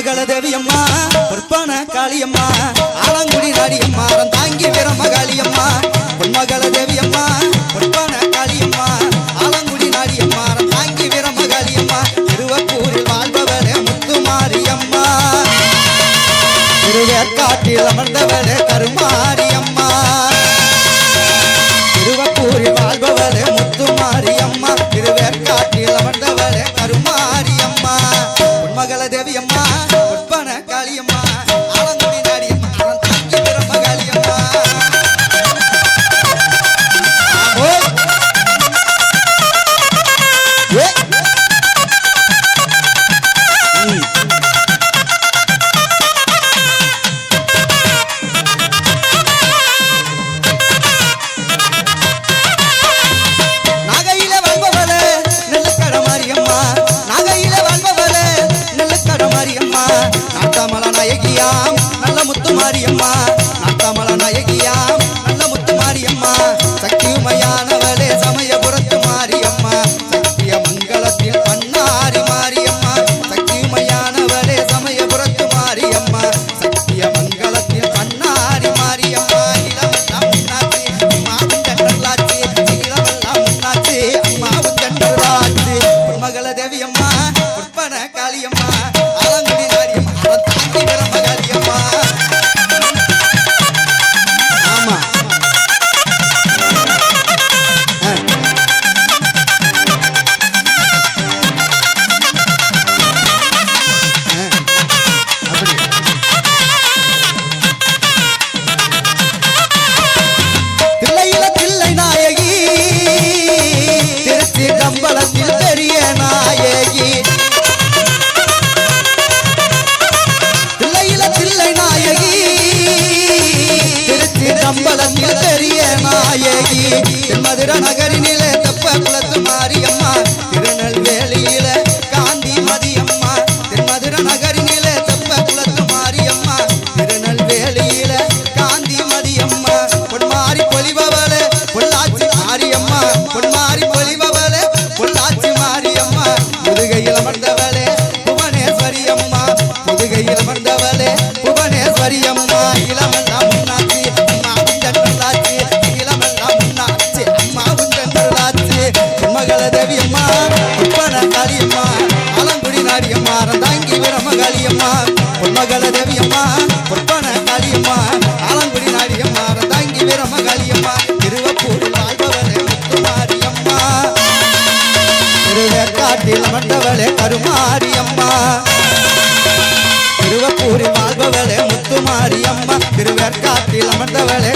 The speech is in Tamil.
மகள தேவியம்மா பொற்பன காளியம்மா ஆலங்குடி நாடியம்மா தாங்கி வீரம காளியம்மா பொன்மகள தேவியம்மா பொன்பான காளியம்மா ஆலங்குடி நாடியம்மா தாங்கி வீரம காளியம்மா திருவப்பூரில் வாழ்பவளே முத்துமாரியம்மா. திருவேற்காட்டில் அமர்ந்தவளே கருமாரியம்மா. திருவப்பூரில் வாழ்பவளே முத்துமாரியம்மா. திருவேற்காட்டில் அமர்ந்தவளே கருமாரியம்மா. பொன்மகள தேவியம்மா நாயகி மதுர நகரினிலே தெப்ப குளத்து மாரியம்மா. திருநெல்வேலியில காந்தி மதியம்மா. மதுர நகரினிலே தெப்ப குளத்து மாரியம்மா. திருநெல்வேலியில காந்தி மதியம்மா. பொன்மாரி பொலிபவளே பொள்ளாச்சி மாரியம்மா. பொன்மாரி பொலிபவளே பொள்ளாச்சி மாரியம்மா. முதுகையில் அமர்ந்தவளே புவனேஸ்வரி அம்மா முதுகையில் அமர்ந்தவளே புவனேஸ்வரி அம்மா இளமெல்லாம் காளியம்மா பொன்மகள தேவி அம்மா உப்பன காளியம்மா ஆலங்குடி நாடியம்மா ரந்தாங்கி வீரம காளியம்மா திருவப்பூர் வாழ்பவளே முத்துமாரியம்மா. திருவேற்காட்டில் அமர்ந்தவளே கருமாரியம்மா. திருவப்பூரில் வாழ்பவளே முத்துமாரியம்மா. திருவேற்காட்டில் அமர்ந்தவளே